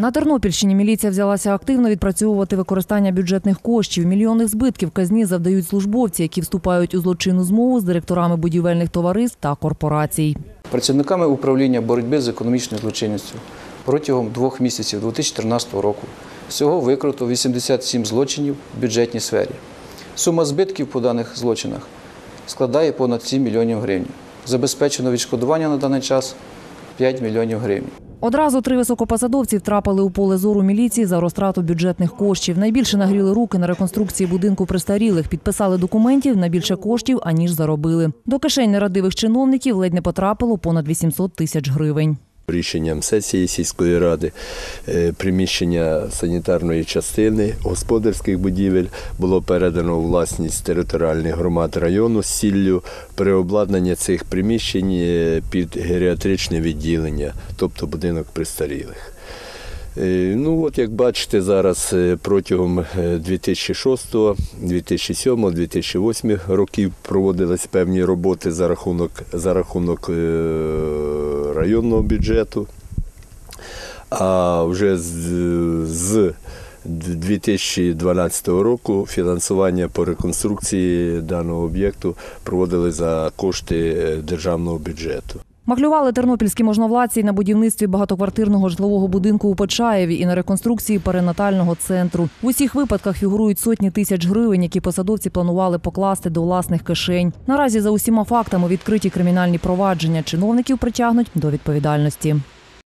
На Тернопільщині міліція взялася активно відпрацьовувати використання бюджетних коштів. Мільйонних збитків казні завдають службовці, які вступають у злочинну змову з директорами будівельних товариств та корпорацій. Працівниками управління боротьби з економічною злочинністю протягом двох місяців 2013 року всього викрито 87 злочинів в бюджетній сфері. Сума збитків по даних злочинах складає понад 7 мільйонів гривень. Забезпечено відшкодування на даний час 5 мільйонів гривень. Одразу три високопосадовці втрапили у поле зору міліції за розтрату бюджетних коштів. Найбільше нагріли руки на реконструкції будинку престарілих, підписали документів на більше коштів, аніж заробили. До кишень нерадивих чиновників ледь не потрапило понад 800 тисяч гривень. Рішенням сесії сільської ради е, приміщення санітарної частини господарських будівель було передано у власність територіальних громад району з ціллю переобладнання цих приміщень е, під геріатричне відділення, тобто будинок престарілих. Е, Ну, от як бачите, зараз протягом е, 2006, 2007, 2008 років проводились певні роботи за рахунок, за рахунок районного бюджету. А вже з, з 2012 року фінансування по реконструкції даного об'єкту проводили за кошти е, державного бюджету. Махлювали тернопільські можновладці на будівництві багатоквартирного житлового будинку у Почаєві і на реконструкції перинатального центру. В усіх випадках фігурують сотні тисяч гривень, які посадовці планували покласти до власних кишень. Наразі за усіма фактами відкриті кримінальні провадження чиновників притягнуть до відповідальності.